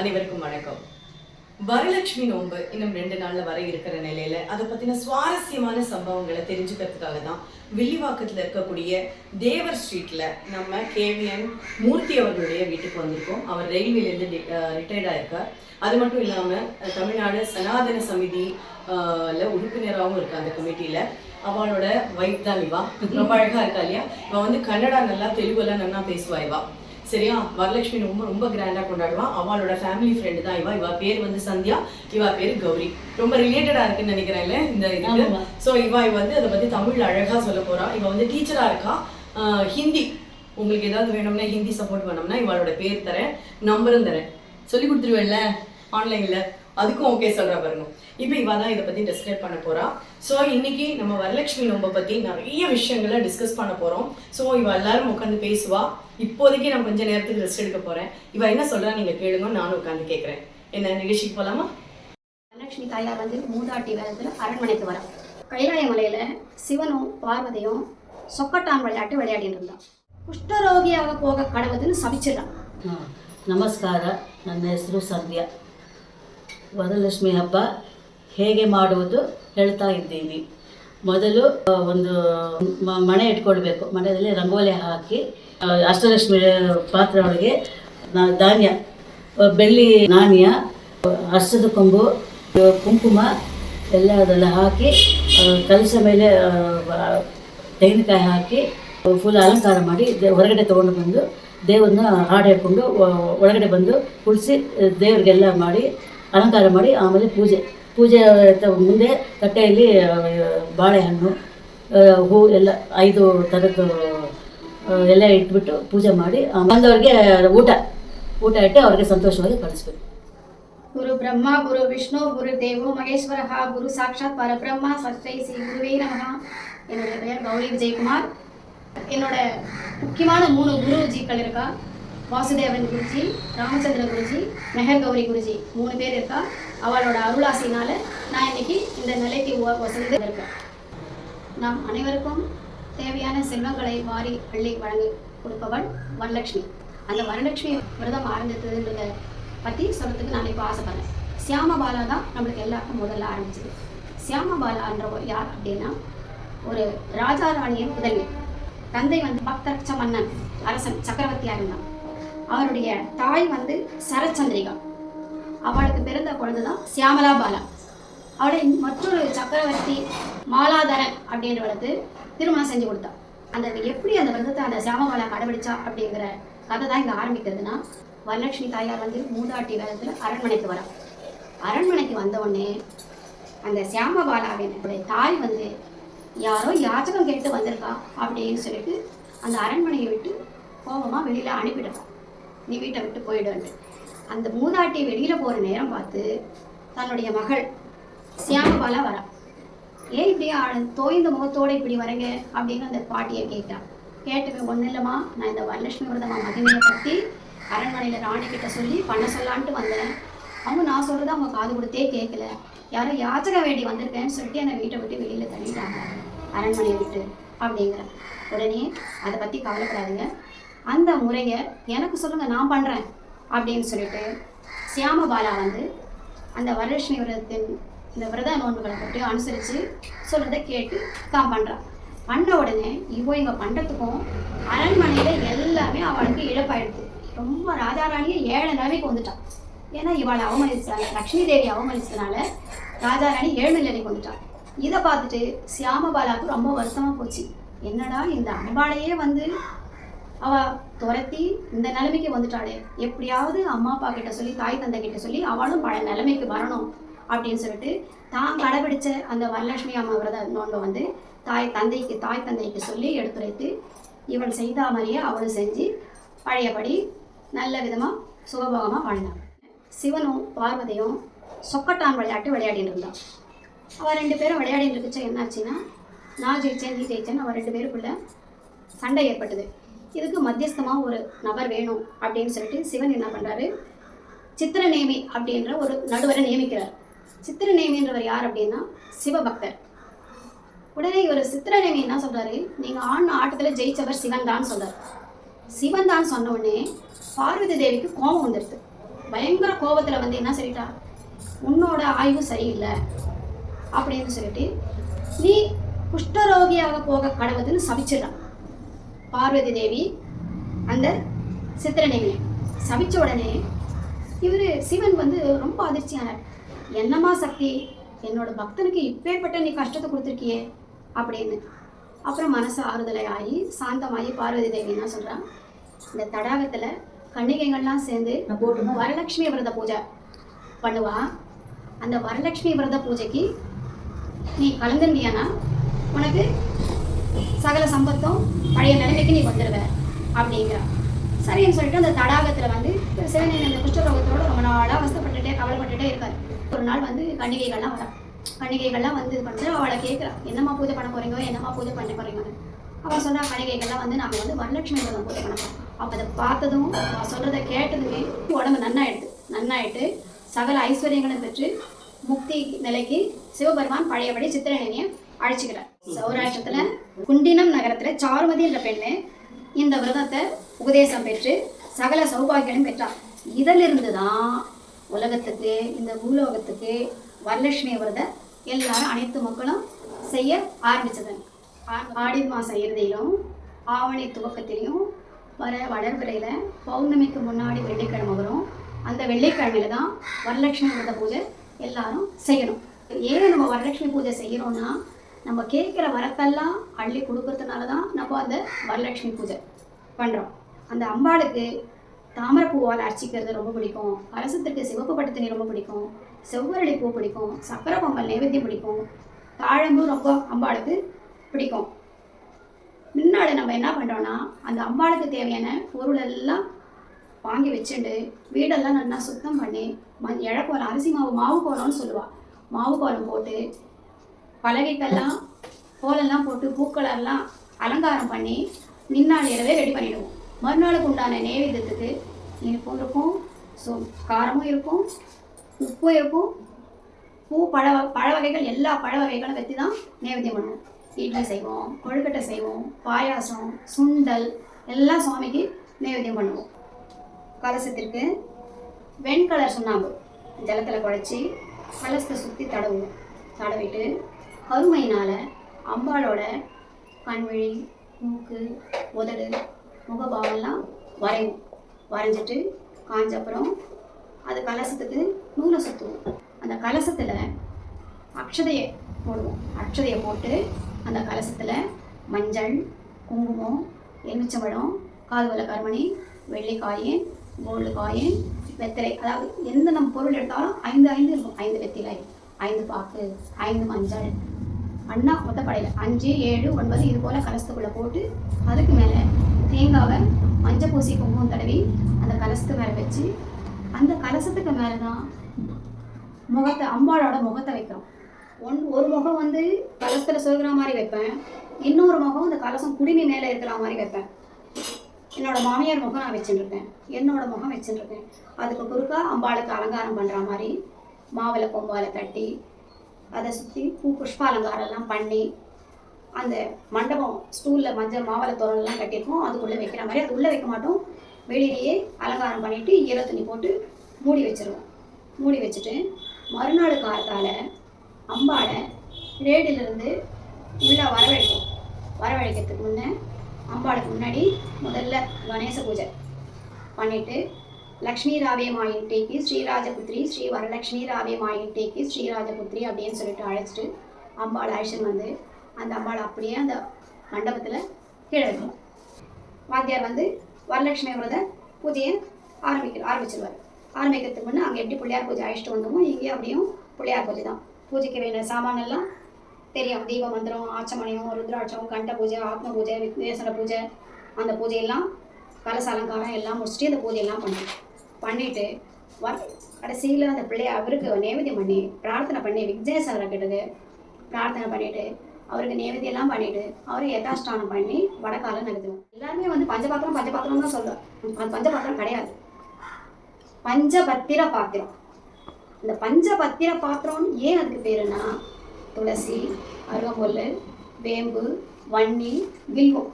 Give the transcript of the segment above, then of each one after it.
அனைவருக்கும் வணக்கம். வரலட்சுமி நோன்பு இன்னும் ரெண்டு நாள்ல வர இருக்கிற நிலையில அதை பத்தின சுவாரஸ்யமான சம்பவங்களை தெரிஞ்சுக்கிறதுக்காக தான் வில்லிவாக்கத்துல இருக்கக்கூடிய தேவர் ஸ்ட்ரீட்ல நம்ம கேவிஎன் மூர்த்தி அவர்களுடைய வீட்டுக்கு வந்திருக்கோம். அவர் ரயில்வேல இருந்து ரிட்டையர்ட் ஆயிருக்கார். அது மட்டும் இல்லாம தமிழ்நாடு சனாதன சமிதி ல உறுப்பினராகவும் இருக்கு அந்த கமிட்டியில அவளோட வைஃப் தான் இவா. ரொம்ப அழகா இருக்கா இல்லையா? இவ வந்து கன்னடா நல்லா தெலுங்கு எல்லாம் நல்லா பேசுவா இவா. சரியா? வரலட்சுமி ரொம்ப ரொம்ப கிராண்டா கொண்டாடுவா. அவளோட ஃபேமிலி ஃப்ரெண்டு தான் இவா. இவ பேர் வந்து சந்தியா. இவ பேர் கௌரி. ரொம்ப ரிலேட்டடா இருக்குன்னு நினைக்கிறேன்ல இந்த இதுக்கு. ஸோ இவ இவ வந்து அதை பத்தி தமிழ்ல அழகா சொல்ல போறா. இவ வந்து டீச்சரா இருக்கா? ஹிந்தி. உங்களுக்கு ஏதாவது வேணும்னா ஹிந்தி சப்போர்ட் வேணும்னா இவளோட பேர் தரேன் நம்பரும் தரேன். சொல்லி கொடுத்துருவேன்ல ஆன்லைன்ல அதுக்கும் ஓகே சொல்றா பாருங்க. இப்போ இவ தான் இதை பத்தி டிஸ்கிரைப் பண்ண போறா. ஸோ இன்னைக்கு நம்ம வரலட்சுமி நோம்ப பத்தி நிறைய விஷயங்களை டிஸ்கஸ் பண்ண போறோம். ஸோ இவ எல்லாரும் உட்காந்து பேசுவா. இப்போதைக்கு நான் கொஞ்ச நேரத்துக்கு ரெஸ்ட் எடுக்க போறேன் இவ என்ன சொல்றா நீங்க கேளுங்க நானும் உட்காந்து கேட்கறேன் என்ன நிகழ்ச்சிக்கு போலாமா வரலட்சுமி தாயார் வந்து மூதாட்டி வேதத்தில் அரண்மனைக்கு வரா கைலாய மலையில சிவனும் பார்வதியும் சொக்கட்டான் விளையாட்டு விளையாடிட்டு இருந்தான் குஷ்டரோகியாக போக கடவுதுன்னு சபிச்சிடறான் ಹಾ. ನಮಸ್ಕಾರ ನನ್ನ ಹೆಸರು ಸಂಧ್ಯಾ ವರಲಕ್ಷ್ಮಿ ಹಬ್ಬ ಹೇಗೆ ಮಾಡುವುದು ಹೇಳ್ತಾ ಇದ್ದೀವಿ ಮೊದಲು ಆ, ಒಂದು ಮ- ಮಣೆ ಇಟ್ಕೊಳ್ಬೇಕು ಮನೆಯಲ್ಲಿ ರಂಗೋಲಿ ಹಾಕಿ ಆ, ಅಷ್ಟಲಕ್ಷ್ಮಿ ಪಾತ್ರೆ ಒಳಗೆ ಧಾನ್ಯ ಬೆಳ್ಳಿ, ನಾಣ್ಯ, ಅರ್ಶದ ಕೊಂಬು ಕುಂಕುಮ ಎಲ್ಲ ಅದೆಲ್ಲ ಹಾಕಿ ಕಲಸ ಮೇಲೆ ತೆಂಗಿನಕಾಯಿ ಹಾಕಿ ಫುಲ್ ಅಲಂಕಾರ ಮಾಡಿ ಹೊರಗಡೆ ತೊಗೊಂಡು ಬಂದು, ದೇವ್ರನ್ನ ಹಾಡು ಹೇಳ್ಕೊಂಡು ಒಳಗಡೆ ಬಂದು ಕುಳಿಸಿ ದೇವರಿಗೆಲ್ಲ ಮಾಡಿ, ಅಲಂಕಾರ ಮಾಡಿ, ಆಮೇಲೆ ಪೂಜೆ. ಪೂಜೆ ಮುಂದೆ ತಟ್ಟೆಯಲ್ಲಿ ಬಾಳೆಹಣ್ಣು ಹೂ, ಎಲ್ಲ, ಐದು ಥರದ್ದು ಎಲ್ಲ ಇಟ್ಬಿಟ್ಟು ಪೂಜೆ ಮಾಡಿ ಆ, ಬಂದವ್ರಿಗೆ ಊಟ ಊಟ ಇಟ್ಟು ಅವ್ರಿಗೆ ಸಂತೋಷವಾಗಿ ಕಳಿಸ್ಬೇಕು குரு பிரம்மா குரு விஷ்ணு குரு தேவோ மகேஸ்வரஹா குரு சாட்சாத் பரபிரம்மா சத்யை ஸ்ரீ குருவே நமகா என்னுடைய பெயர் கௌரி விஜயகுமார் என்னோட முக்கியமான மூணு குருஜிக்கள் இருக்கா வாசுதேவன் குருஜி ராமச்சந்திர குருஜி மெஹர் கௌரி குருஜி மூணு பேர் இருக்கா அவளோட அருளாசினால நான் இன்னைக்கு இந்த நிலைக்கு உ- வசந்து இருக்கேன் நாம் அனைவருக்கும் தேவையான செல்வங்களை வாரி அள்ளி வழங்கி கொடுப்பவள் வரலட்சுமி அந்த வரலட்சுமி விரதம் ஆரம்பித்ததுன்றத பற்றி சொல்கிறதுக்கு நான் இப்போ ஆசைப்படுறேன். சியாமபாலா தான் நம்மளுக்கு எல்லாருக்கும் முதல்ல ஆரம்பிச்சது. சியாமபாலான்றவர் யார் அப்படின்னா ஒரு ராஜா ராணியின் முதல்வி. தந்தை வந்து பக்தரட்ச மன்னன் அரசன் சக்கரவர்த்தியாக இருந்தான் அவருடைய தாய் வந்து சரச்சந்திரிகா. அவளுக்கு பிறந்த குழந்தை தான் சியாமலா பாலா அவளை மற்றொரு சக்கரவர்த்தி மாலாதரன் அப்படின்றவளுக்கு திருமணம் செஞ்சு கொடுத்தா. அந்த எப்படி அந்த விரதத்தை அந்த சியாமபாலா கடைபிடிச்சா அப்படிங்கிற கதை தான் இங்கே ஆரம்பிக்கிறதுனா வரலட்சுமி தாயார் வந்து மூதாட்டி வேதத்தில் அரண்மனைக்கு வரா. அரண்மனைக்கு வந்தவுடனே அந்த அந்த சியாமபாலாவின் தாய் வந்து யாரோ யாச்சகம் கேட்டு வந்திருக்கா? அப்படின்னு சொல்லிட்டு அந்த அரண்மனையை விட்டு கோபமாக வெளியில் அனுப்பிடுறான் நீ வீட்டை விட்டு போயிடுன்ட்டு அந்த மூதாட்டி வெளியில் போகிற நேரம் பார்த்து தன்னுடைய மகள் சியாமபாலா வரா. ஏன் இப்படி தோய்ந்த முகத்தோடு இப்படி வரீங்க அப்படின்னு அந்த பாட்டியை கேட்டான். கேட்டுக்க ஒன்றும் இல்லைம்மா நான் இந்த வரலட்சுமி விரதமா மகிமையை பற்றி அரண்மனையில் ராணி கிட்ட சொல்லி பண்ண சொல்லான்ட்டு வந்தேன். அவங்க நான் சொல்கிறத அவங்க காது கொடுத்தே கேட்கல யாரும் யாச்சக வேண்டி வந்திருக்கேன்னு சொல்லிட்டு என்னை வீட்டை விட்டு வெளியில் தள்ளிட்டாங்க. அரண்மனையை விட்டு அப்படிங்கிற. உடனே அதை பற்றி கவலைப்படாதுங்க. அந்த முறையை எனக்கு சொல்லுங்கள் நான் பண்ணுறேன் அப்படின்னு சொல்லிட்டு சியாமபாலா வந்து அந்த வரலட்சுமி விரதத்தின் இந்த விரத நோன்புகளை பற்றியும் அனுசரித்து சொல்கிறத கேட்டு தான் பண்ணுறான் பண்ண உடனே இவோ இங்கே பண்ணுறதுக்கும் அரண்மனையில் எல்லாமே அவளுக்கு இழப்பாயிடுது. ரொம்ப ராஜாராணியை ஏழை நிலைமைக்கு வந்துட்டான் ஏன்னா இவளை அவமதிச்சாங்க லக்ஷ்மி தேவி அவமதிச்சதுனால ராஜாராணி ஏழு நிலைமைக்கு வந்துட்டான் இதை பார்த்துட்டு சியாமபாலாவுக்கு ரொம்ப வருத்தமாக போச்சு. என்னடா இந்த அம்பாளையே வந்து அவ துரத்தி இந்த நிலைமைக்கு வந்துட்டாளே. எப்படியாவது அம்மா அப்பா கிட்ட சொல்லி தாய் தந்தை கிட்ட சொல்லி அவளும் பழைய நிலைமைக்கு வரணும். அப்படின்னு சொல்லிட்டு தான் கடைபிடிச்ச அந்த வரலட்சுமி அம்மா விரத நோன்பை வந்து தாய் தந்தைக்கு தாய் தந்தைக்கு சொல்லி எடுத்துரைத்து இவள் செய்த மாதிரியே அவளும் செஞ்சு பழையபடி நல்ல விதமாக சுகபோகமாக வாழ்ந்தாங்க. சிவனும் பார்வதியும் சொக்கட்டான் விளையாட்டு விளையாடிட்டு இருந்தான். அவள் ரெண்டு பேரும் விளையாடிட்டு இருக்கச்ச என்னாச்சுன்னா நான் ஜெயிச்சேன் நீ ஜெயிச்சேன்னு அவள் ரெண்டு பேருக்குள்ள சண்டை ஏற்பட்டது. இதுக்கு மத்தியஸ்தமாக ஒரு நபர் வேணும் அப்படின்னு சொல்லிட்டு சிவன் என்ன பண்ணுறாரு சித்திரநேமி அப்படின்ற ஒரு நடுவரை நியமிக்கிறார். சித்திரநேமின்றவர் யார் அப்படின்னா சிவபக்தர். உடனே இவர் சித்திரநேமி என்ன சொல்கிறாரு நீங்கள் ஆண் ஆட்டத்தில் ஜெயிச்சவர் சிவன் தான் சொல்கிறார் சிவன் தான் சொன்ன உடனே பார்வதி தேவிக்கு கோபம் வந்துடுது பயங்கர கோபத்தில் வந்து என்ன சொல்லிட்டா? உன்னோட ஆய்வு சரியில்லை அப்படின்னு சொல்லிட்டு நீ குஷ்டரோகியாக போக கடவுதுன்னு சபிச்சிடறான் பார்வதி தேவி அந்த சித்திரநேமி சபிச்ச உடனே இவர் சிவன் வந்து ரொம்ப அதிர்ச்சியானார். என்னம்மா சக்தி? என்னோட பக்தனுக்கு இப்பேற்பட்ட நீ கஷ்டத்தை கொடுத்துருக்கியே அப்படின்னு. அப்புறம் மனசு ஆறுதலை ஆகி சாந்தமாகி பார்வதி தேவி என்ன சொல்கிறான் இந்த தடாகத்தில் கன்னிகைகள்லாம் சேர்ந்து வரலட்சுமி விரத பூஜை பண்ணுவா. அந்த வரலட்சுமி விரத பூஜைக்கு நீ கலந்துருந்தியானா உனக்கு சகல சம்பத்தும் பழைய நிலைமைக்கு நீ வந்துடுவ அப்படிங்கிறா. சரின்னு சொல்லிட்டு அந்த தடாகத்தில் வந்து சிவனேன் அந்த குஷ்டரோகத்தோட ரொம்ப நாளாக அவஸ்தைப்பட்டுட்டே கவலைப்பட்டுட்டே இருக்காரு. ஒரு நாள் வந்து கன்னிகைகள்லாம் வரா கன்னிகைகள்லாம் வந்து இது பண்ணிட்டு அவளை கேட்குறா என்னம்மா பூஜை பண்ண போறீங்க? என்னம்மா பூஜை பண்ண போறீங்கன்னு? அவள் சொல்கிற கன்னிகைகள்லாம் வந்து நாங்கள் வந்து வரலட்சுமி விரதம் பூஜை பண்ண அப்போ அதை பார்த்ததும் அவள் சொல்கிறத கேட்டதுமே உடம்பு நன்னாயிடுது. நன்னாயிட்டு சகல ஐஸ்வர்யங்களும் பெற்று முக்தி நிலைக்கு சிவபெருமான் பழையபடி சித்திரனையை அழைச்சிக்கிறார் சௌராஷ்டிரத்தில் குண்டினம் நகரத்தில் சாருமதி என்ற பெண்ணு இந்த விரதத்தை உபதேசம் பெற்று சகல சௌபாகியங்களும் பெற்றார் இதிலிருந்து தான் உலகத்துக்கு இந்த பூலோகத்துக்கு வரலட்சுமி விரதம் எல்லாரும் அனைத்து மக்களும் செய்ய ஆரம்பித்தது ஆ- ஆடி மாதம் இறுதியிலும் ஆவணி துவக்கத்திலையும் வர வளர்பிறையில பௌர்ணமிக்கு முன்னாடி வெள்ளிக்கிழமை வரும். அந்த வெள்ளிக்கிழமையில தான் வரலட்சுமி விரத பூஜை எல்லாரும் செய்யணும். ஏன் நம்ம வரலட்சுமி பூஜை செய்கிறோம்னா நம்ம கேட்குற வரத்தெல்லாம் அள்ளி கொடுக்கறதுனால தான் நம்ம அந்த வரலட்சுமி பூஜை பண்ணுறோம் அந்த அம்பாளுக்கு தாமரைப்பூவால் அர்ச்சிக்கிறது ரொம்ப பிடிக்கும். அரசத்துக்கு சிவப்பு பட்டு ரொம்ப பிடிக்கும். செவ்வரளி பூ பிடிக்கும். சக்கரை பொங்கல் நைவேத்தியம் பிடிக்கும். தாழம்பும் ரொம்ப அம்பாளுக்கு பிடிக்கும். முன்னாடி நம்ம என்ன பண்ணுறோன்னா அந்த அம்பாளுக்கு தேவையான பொருள் எல்லாம் வாங்கி வச்சுட்டு வீடெல்லாம் நல்லா சுத்தம் பண்ணி ம இழக்கோலம் அரிசி மாவு மாவு கோலம்னு சொல்லுவாள் மாவு கோலம் போட்டு பலகைக்கெல்லாம் கோலெல்லாம் போட்டு பூக்களெல்லாம் அலங்காரம் பண்ணி முன்னாள் இரவே ரெடி பண்ணிடுவோம். மறுநாளுக்கு உண்டான நைவேத்தியத்துக்கு இனிப்பும் இருக்கும் ஸோ காரமும் இருக்கும் உப்பும் இருக்கும். பூ பழ பழ வகைகள் எல்லா பழ வகைகளும் வச்சு தான் நைவேத்தியம் பண்ணுவோம். இட்லி செய்வோம் கொழுக்கட்டை செய்வோம் பாயாசம் சுண்டல் எல்லாம் சுவாமிக்கு நைவேத்தியம் பண்ணுவோம். கலசத்திற்கு வெண்கலர் சுண்ணாம்பு ஜலத்தில் குழச்சி கலசத்தை சுற்றி தடவுவோம். தடவிட்டு கருமையினால் அம்பாளோட கண்விழி மூக்கு உதடு முகபாவெல்லாம் வரையும். வரைஞ்சிட்டு காஞ்ச அப்புறம் அது கலசத்துக்கு நூலை சுற்றுவோம். அந்த கலசத்தில் அக்ஷதையை போடுவோம். அக்ஷதையை போட்டு அந்த கலசத்தில் மஞ்சள் குங்குமம் எலுமிச்சம்பழம் காதுவல கருமணி வெள்ளிக்காயின் கோல்டு காயின் வெத்தலை. அதாவது எந்த நம்ம பொருள் எடுத்தாலும் ஐந்து ஐந்து இருக்கும். ஐந்து வெத்திலை ஐந்து பாக்கு ஐந்து மஞ்சள். அண்ணா மொத்தப்படையில் அஞ்சு ஏழு ஒன்பது இது போல் கலசத்துக்குள்ளே போட்டு அதுக்கு மேலே தேங்காவை மஞ்சள் பூசி குங்குமம் தடவி அந்த கலசத்து மேலே வச்சு அந்த கலசத்துக்கு மேலே தான் முகத்தை அம்பாளோட முகத்தை வைக்கிறோம். ஒன் ஒரு முகம் வந்து கலசத்தில் சொல்கிற மாதிரி வைப்பேன். இன்னொரு முகம் அந்த கலசம் குடிமி மேலே இருக்கிற மாதிரி வைப்பேன். என்னோட மாமியார் முகம் நான் வச்சுட்டுருக்கேன் என்னோட முகம் வச்சுட்டுருக்கேன் அதுக்கு குறுக்கா அம்பாளுக்கு அலங்காரம் பண்ணுற மாதிரி மாவில் கொம்பால் தட்டி அதை சுற்றி பூ புஷ்ப அலங்காரம்லாம் பண்ணி அந்த மண்டபம் ஸ்டூலில் மஞ்சள் மாவளை தோரணெல்லாம் கட்டியிருக்கோம். அதுக்குள்ளே வைக்கிற மாதிரி அது உள்ளே வைக்க மாட்டோம். வெளியிலேயே அலங்காரம் பண்ணிவிட்டு ஈர துணி போட்டு மூடி வச்சிருவோம். மூடி வச்சுட்டு மறுநாள் காலத்தால் அம்பாடை ரேடிலிருந்து உள்ளே வரவழைப்போம். வரவழைக்கிறதுக்கு முன்னே அம்பாளுக்கு முன்னாடி முதல்ல கணேச பூஜை பண்ணிவிட்டு லக்ஷ்மி ராவே மாயின்டேக்கு ஸ்ரீராஜபுத்ரி ஸ்ரீ வரலக்ஷ்மி ராவே மாயின்டேக்கு ஸ்ரீராஜபுத்ரி அப்படின்னு சொல்லிட்டு அழைச்சிட்டு அம்பாள் அழைச்சின்னு வந்து அந்த அம்பாள் அப்படியே அந்த மண்டபத்தில் கீழே வைக்கணும் வாத்தியார் வந்து வரலட்சுமி விரத பூஜையை ஆரம்பிக்க ஆரம்பிச்சிருவார். ஆரம்பிக்கிறதுக்கு முன்னே அங்கே எப்படி பிள்ளையார் பூஜை அழைச்சிட்டு வந்தோமோ இங்கே அப்படியும் பிள்ளையார் பூஜை தான். பூஜைக்கு வேண்டிய சாமானெல்லாம் தெரியும். தீப மந்திரம் ஆச்சமணியம் ருத்ராட்சம் கண்ட பூஜை ஆத்ம பூஜை விக்னேஸ்வர பூஜை அந்த பூஜையெல்லாம் கலச அலங்காரம் எல்லாம் முடிச்சுட்டு அந்த பூஜையெல்லாம் பண்ணி பண்ணிட்டு வர கடைசியில் அந்த பிள்ளைய அவருக்கு நைவேத்தியம் பண்ணி பிரார்த்தனை பண்ணி விக்னேஸ்வரர் கிட்டது பிரார்த்தனை பண்ணிவிட்டு அவருக்கு நைவேத்தியெல்லாம் பண்ணிட்டு அவரை யதாஷ்டானம் பண்ணி வடக்கால நகர்த்துவோம் எல்லாருமே வந்து பஞ்சபாத்திரம் பஞ்சபாத்திரம் தான் சொல்றோம். அது பஞ்சபாத்திரம் கிடையாது. பஞ்சபத்திர பாத்திரம். இந்த பஞ்சபத்திர பாத்திரம் ஏன் அதுக்கு பேருன்னா துளசி அருகம்புல் வேம்பு வன்னி வில்வம்.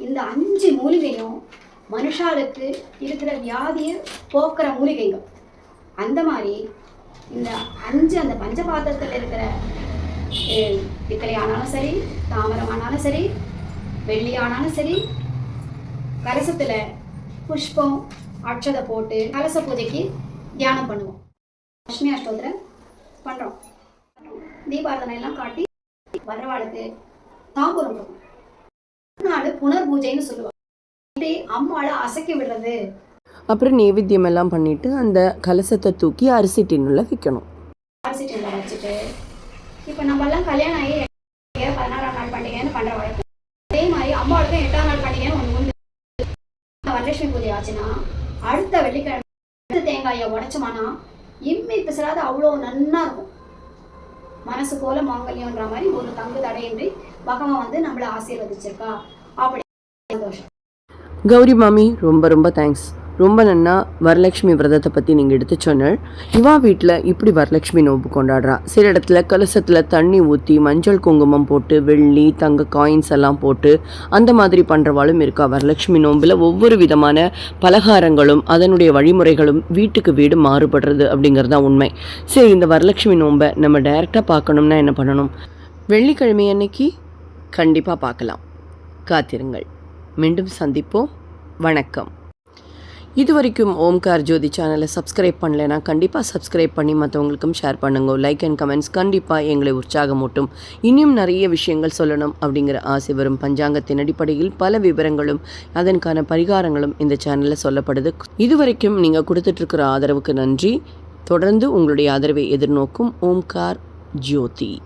இந்த அஞ்சு மூலிகையும் மனுஷாளுக்கு இருக்கிற வியாதியை போக்குற மூலிகைங்க அந்த மாதிரி இந்த அஞ்சு அந்த பஞ்சபாத்திரத்தில் இருக்கிற பித்தளை ஆனாலும் சரி தாமரம் ஆனாலும் சரி வெள்ளி ஆனாலும் சரி கலசத்தில் புஷ்பம் அட்சதை போட்டு கலச பூஜைக்கு தியானம் பண்ணுவோம். லட்சுமி அஷ்டோத்திரம் பண்ணுறோம் தீபாரதனை எல்லாம் காட்டி வரவாளுக்கு தாம்பூரம் கொடுக்கும் நாள் புனர் பூஜைன்னு சொல்லுவாங்க. இப்படி அசைக்க விடுறது. அப்புறம் நைவேத்தியம் எல்லாம் பண்ணிட்டு அந்த கலசத்தை தூக்கி அரிசி டின்னுல வைக்கணும். இப்போ நம்ம எல்லாம் கல்யாணம் ஆகி பதினாறாம் நாள் பண்டிகைன்னு பண்ற வழக்கம் அதே மாதிரி அம்மாவுக்கும் எட்டாம் நாள் பண்டிகைன்னு ஒன்று உண்டு. வரலட்சுமி பூஜை ஆச்சுன்னா அடுத்த வெள்ளிக்கிழமை அடுத்த தேங்காயை உடைச்சோம்னா இம்மி பிசராத அவ்வளோ நன்னா இருக்கும். மனசு போல மாங்கல்யம்ன்ற மாதிரி ஒரு தங்கு தடையின்றி பகவான் வந்து நம்மளை ஆசீர்வதிச்சிருக்கா. அப்படி சந்தோஷம். கௌரி மாமி ரொம்ப ரொம்ப தேங்க்ஸ் ரொம்ப நன்னா வரலட்சுமி விரதத்தை பற்றி நீங்கள் எடுத்து சொன்னல் இவா வீட்டில் இப்படி வரலட்சுமி நோம்பு கொண்டாடுறா. சில இடத்துல கலசத்தில் தண்ணி ஊற்றி மஞ்சள் குங்குமம் போட்டு வெள்ளி தங்க காயின்ஸ் எல்லாம் போட்டு அந்த மாதிரி பண்ணுறவாளும் இருக்கா. வரலட்சுமி நோம்பில் ஒவ்வொரு விதமான பலகாரங்களும் அதனுடைய வழிமுறைகளும் வீட்டுக்கு வீடு மாறுபடுறது அப்படிங்கிறது தான் உண்மை. சரி இந்த வரலட்சுமி நோம்பை நம்ம டைரெக்டாக பார்க்கணும்னா என்ன பண்ணணும்? வெள்ளிக்கிழமை அன்னைக்கு கண்டிப்பாக பார்க்கலாம். காத்திருங்கள். மீண்டும் சந்திப்போம். வணக்கம். இது வரைக்கும் ஓம்கார் ஜோதி சேனலை சப்ஸ்கிரைப் பண்ணலைன்னா கண்டிப்பாக சப்ஸ்கிரைப் பண்ணி மற்றவங்களுக்கும் ஷேர் பண்ணுங்க. லைக் அண்ட் கமெண்ட்ஸ் கண்டிப்பாக எங்களை உற்சாகமூட்டும். இன்னும் நிறைய விஷயங்கள் சொல்லணும் அப்படிங்கிற ஆசை வரும். பஞ்சாங்கத்தின் அடிப்படையில் பல விவரங்களும் அதற்கான பரிகாரங்களும் இந்த சேனலில் சொல்லப்படுது. இதுவரைக்கும் நீங்கள் கொடுத்துட்ருக்கிற ஆதரவுக்கு நன்றி. தொடர்ந்து உங்களுடைய ஆதரவை எதிர்நோக்கும் ஓம்கார் ஜோதி.